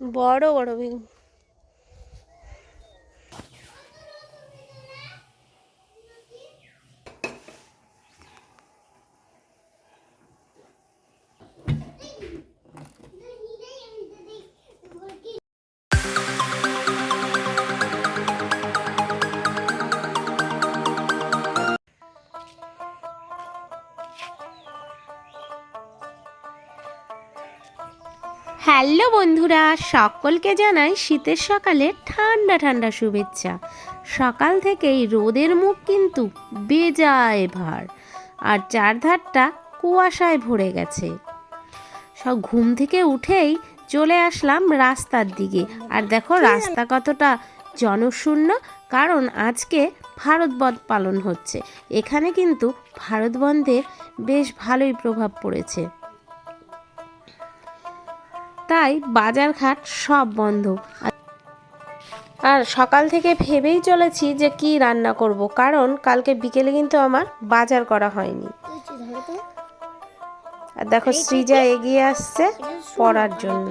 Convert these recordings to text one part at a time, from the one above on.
বড় বড় বেগুন হ্যালো বন্ধুরা সকলকে জানাই শীতের সকালে ঠান্ডা ঠান্ডা শুভেচ্ছা। সকাল থেকেই রোদের মুখ কিন্তু বেজায় ভার আর চারধারটা কুয়াশায় ভরে গেছে। সব ঘুম থেকে উঠেই চলে আসলাম রাস্তার দিকে। আর দেখো রাস্তা কতটা জনশূন্য কারণ আজকে ভারত বন্ধ পালন হচ্ছে। এখানে কিন্তু ভারত বন্ধের বেশ ভালোই প্রভাব পড়েছে। তাই বাজারঘাট সব বন্ধ। আর সকাল থেকে ভেবেই চলেছি যে কি রান্না করব, কারণ কালকে বিকেলে কিন্তু আমার বাজার করা হয়নি। আর দেখো সৃজা এগিয়ে আসছে পড়ার জন্য।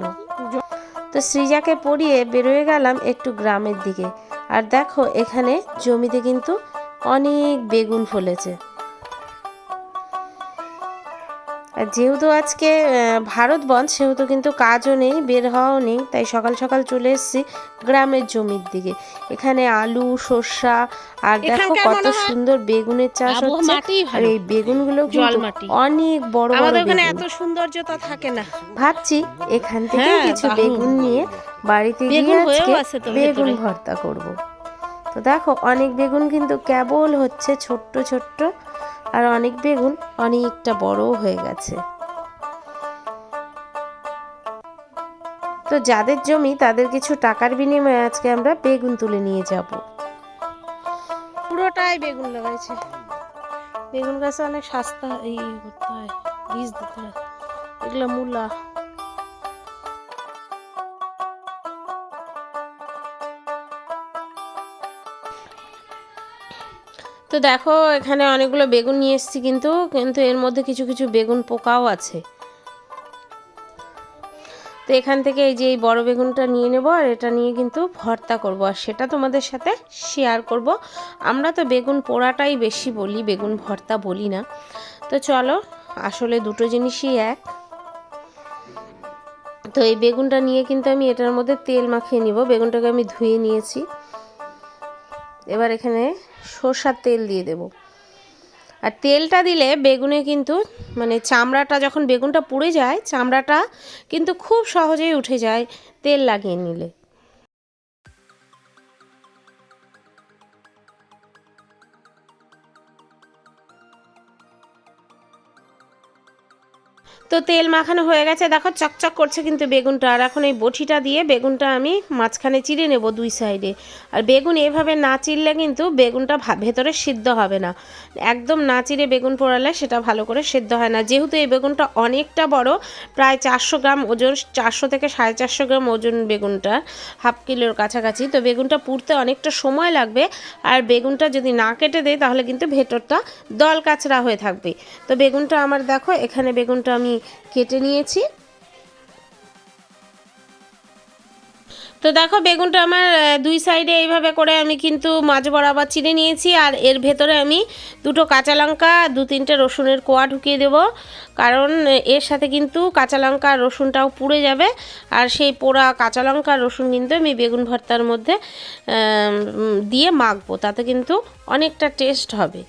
তো সৃজাকে পড়িয়ে বেরোয় গেলাম একটু গ্রামের দিকে। আর দেখো এখানে জমিতে কিন্তু অনেক বেগুন ফলেছে। যেহেতু আজকে ভারত বন্ধ সেহেতু কিন্তু কাজও নেই বের হওয়াও নেই তাই সকাল সকাল চলে এসেছি গ্রামের জমির দিকে। এখানে আলু সর্ষা আর দেখো কত সুন্দর বেগুনের চাষ হচ্ছে। আর এই বেগুনগুলো কিন্তু। অনেক বড় বড় এত সৌন্দর্যতা থাকে না। ভাবছি এখান থেকে হ্যাঁ, কিছু বেগুন নিয়ে বাড়িতে গিয়ে আজকে বেগুন ভর্তা করব। তো দেখো অনেক বেগুন কিন্তু কেবল হচ্ছে ছোট্ট ছোট্ট আর অনেক বেগুন অনেকটা বড়ও হয়ে গেছে। তো যাদের জমি তাদের কিছু টাকার বিনিময়ে আজকে আমরা বেগুন তুলে নিয়ে যাব। পুরোটাই বেগুন লাগাইছে। বেগুন গাছে অনেক সস্তা এই করতে হয় বীজ দিতে হয়। এগুলো মূলা। তো দেখো, এখানে অনেকগুলো বেগুন নিয়ে এসেছি কিন্তু কিন্তু এর মধ্যে কিছু কিছু বেগুন পোকাও আছে। তো এখান থেকে এই যে এই বড় বেগুনটা নিয়ে নেব, আর এটা নিয়ে কিন্তু ভর্তা করব, আর সেটা তোমাদের সাথে শেয়ার করব। আমরা তো বেগুন পোড়াটাই বেশি বলি, বেগুন ভর্তা বলি না। তো চলো, আসলে দুটো জিনিসই এক। তো এই বেগুনটা নিয়ে কিন্তু আমি এটার মধ্যে তেল মাখিয়ে নিব, বেগুনটাকে আমি ধুয়ে নিয়েছি। এবার এখানে সর্ষার তেল দিয়ে দেব। আর তেলটা দিলে বেগুনে কিন্তু মানে চামড়াটা যখন বেগুনটা পুড়ে যায়, চামড়াটা কিন্তু খুব সহজেই উঠে যায় তেল লাগিয়ে নিলে। তো তেল মাখানো হয়ে গেছে। দেখো চকচক করছে কিন্তু বেগুনটা। আর এখন এই বটিটা দিয়ে বেগুনটা আমি মাঝখানে চিড়ে নেব দুই সাইডে। আর বেগুন এভাবে না চিরলে কিন্তু বেগুনটা ভেতরে সিদ্ধ হবে না। একদম না চিড়ে বেগুন পোড়ালে সেটা ভালো করে সিদ্ধ হয় না। যেহেতু এই বেগুনটা অনেকটা বড়, প্রায় চারশো গ্রাম ওজন, চারশো থেকে সাড়ে চারশো গ্রাম ওজন বেগুনটা, হাফ কিলোর কাছাকাছি। তো বেগুনটা পুড়তে অনেকটা সময় লাগবে। আর বেগুনটা যদি না কেটে দেয় তাহলে কিন্তু ভেতরটা দল কাচরা হয়ে থাকবে। তো বেগুনটা আমার দেখো, এখানে বেগুনটা আমি কেটে নিয়েছি। তো দেখো, বেগুনটা আমার দুই সাইডে এইভাবে করে আমি কিন্তু মাঝ বরাবর চিড়ে নিয়েছি, আর এর ভেতরে আমি দুটো কাঁচা লঙ্কা, দু তিনটে রসুনের কোয়া ঢুকিয়ে দেব। কারণ এর সাথে কিন্তু কাঁচা লঙ্কা রসুনটাও পুড়ে যাবে, আর সেই পোড়া কাঁচা লঙ্কা রসুন কিন্তু আমি বেগুন ভর্তার মধ্যে দিয়ে মাখবো। তাতে কিন্তু অনেকটা টেস্ট হবে।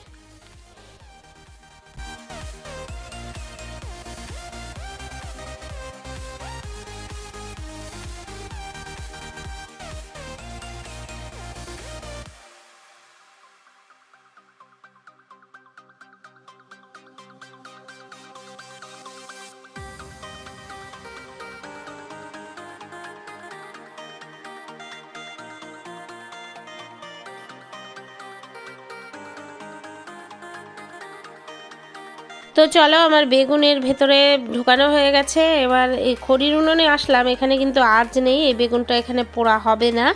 তো চলো, আমার বেগুনের ভেতরে ঢোকানো হয়ে গেছে। এবার এই খড়ির উনুনে আসলাম। এখানে কিন্তু আঁচ নেই, এই বেগুনটা এখানে পোড়া হবে না।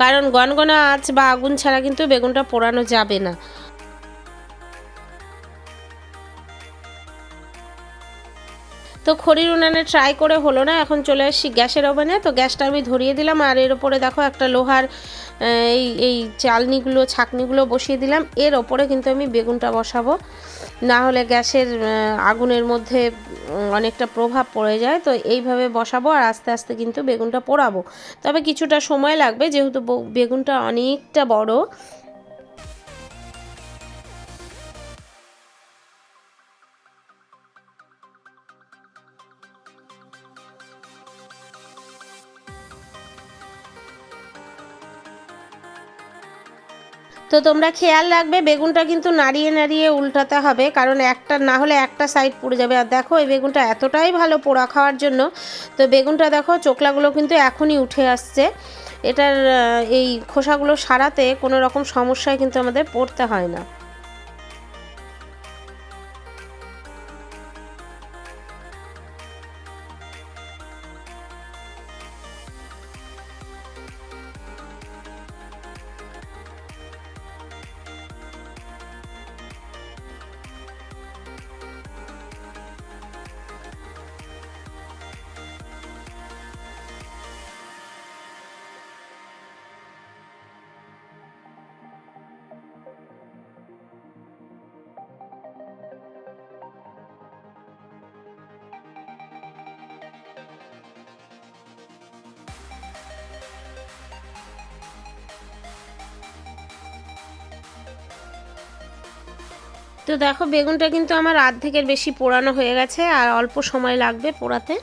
কারণ গনগনা আঁচ বা আগুন ছাড়া কিন্তু বেগুনটা পোড়ানো যাবে না। তো খড়ির উনানে ট্রাই করে হলো না, এখন চলে আসছি গ্যাসের ওভেনে। তো গ্যাসটা আমি ধরিয়ে দিলাম, আর এর ওপরে দেখো একটা লোহার এই এই চালনিগুলো, ছাকনিগুলো বসিয়ে দিলাম। এর ওপরে কিন্তু আমি বেগুনটা বসাবো। না হলে গ্যাসের আগুনের মধ্যে অনেকটা প্রভাব পড়ে যায়। তো এইভাবে বসাবো আর আস্তে আস্তে কিন্তু বেগুনটা পোড়াবো। তবে কিছুটা সময় লাগবে, যেহেতু বেগুনটা অনেকটা বড়। তো তোমরা খেয়াল রাখবে, বেগুনটা কিন্তু নাড়িয়ে নাড়িয়ে উল্টাতে হবে, কারণ একটা না হলে একটা সাইড পড়ে যাবে। আর দেখো, এই বেগুনটা এতটাই ভালো পোড়া খাওয়ার জন্য। তো বেগুনটা দেখো, চোকলাগুলো কিন্তু এখনই উঠে আসছে। এটার এই খোসাগুলো সারাতে কোনো রকম সমস্যায় কিন্তু আমাদের পড়তে হয় না। তো দেখো, বেগুনটা কিন্তু আমার আর্ধেকের বেশি পোড়ানো হয়ে গেছে, আর অল্প সময় লাগবে পোড়াতে।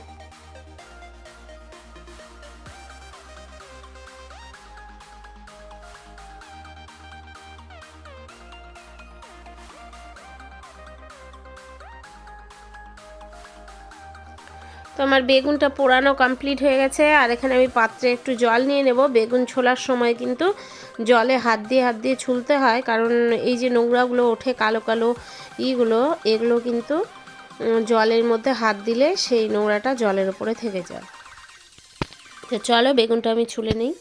তো আমার বেগুনটা পোড়ানো কমপ্লিট হয়ে গেছে, আর এখানে আমি পাত্রে একটু জল নিয়ে নেব। বেগুন ছোলার সময় কিন্তু জলে হাত দিয়ে হাত দিয়ে ছুলতে হয়। কারণ এই যে নোংরাগুলো ওঠে, কালো কালো ইগুলো, এগুলো কিন্তু জলের মধ্যে হাত দিলে সেই নোংরাটা জলের উপরে থেকে যায়। তো চলো, বেগুনটা আমি ছুলে নিই।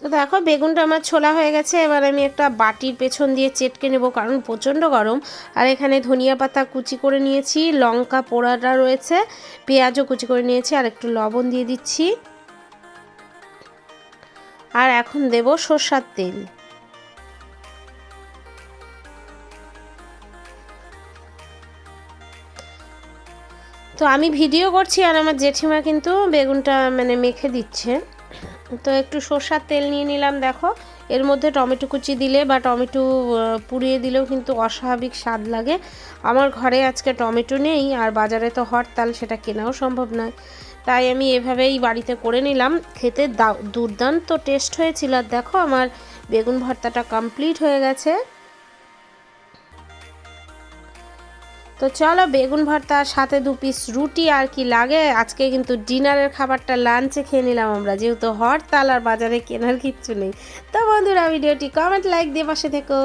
তো দেখো, বেগুনটা আমার ছোলা হয়ে গেছে। এবার আমি একটা বাটির পেছন দিয়ে চেটকে নেব, কারণ প্রচণ্ড গরম। আর এখানে ধনিয়া পাতা কুচি করে নিয়েছি, লঙ্কা পোড়াটা রয়েছে, পেঁয়াজও কুচি করে নিয়েছি, আর একটু লবণ দিয়ে দিচ্ছি। আর এখন দেব সর্ষার তেল। তো আমি ভিডিও করছি, আর আমার জেঠিমা কিন্তু বেগুনটা মানে মেখে দিচ্ছে। তো একটু সর্ষার তেল নিয়ে নিলাম, দেখো। এর মধ্যে টমেটো কুচি দিলে বা টমেটো পুড়িয়ে দিলেও কিন্তু অস্বাভাবিক স্বাদ লাগে। আমার ঘরে আজকে টমেটো নেই আর বাজারে তো হরতাল, সেটা কেনাও সম্ভব নয়। তাই আমি এভাবেই বাড়িতে করে নিলাম। খেতে দুর্দান্ত টেস্ট হয়েছিল। আর দেখো, আমার বেগুন ভর্তাটা কমপ্লিট হয়ে গেছে। তো চলো, বেগুন ভর্তার সাথে দু পিস রুটি আর কি লাগে। আজকে কিন্তু ডিনারের খাবারটা লাঞ্চে খেয়ে নিলাম আমরা, যেহেতু হরতাল আর বাজারে কেনার কিচ্ছু নেই। তো বন্ধুরা, ভিডিওটি কমেন্ট লাইক দিয়ে পাশে থেকো।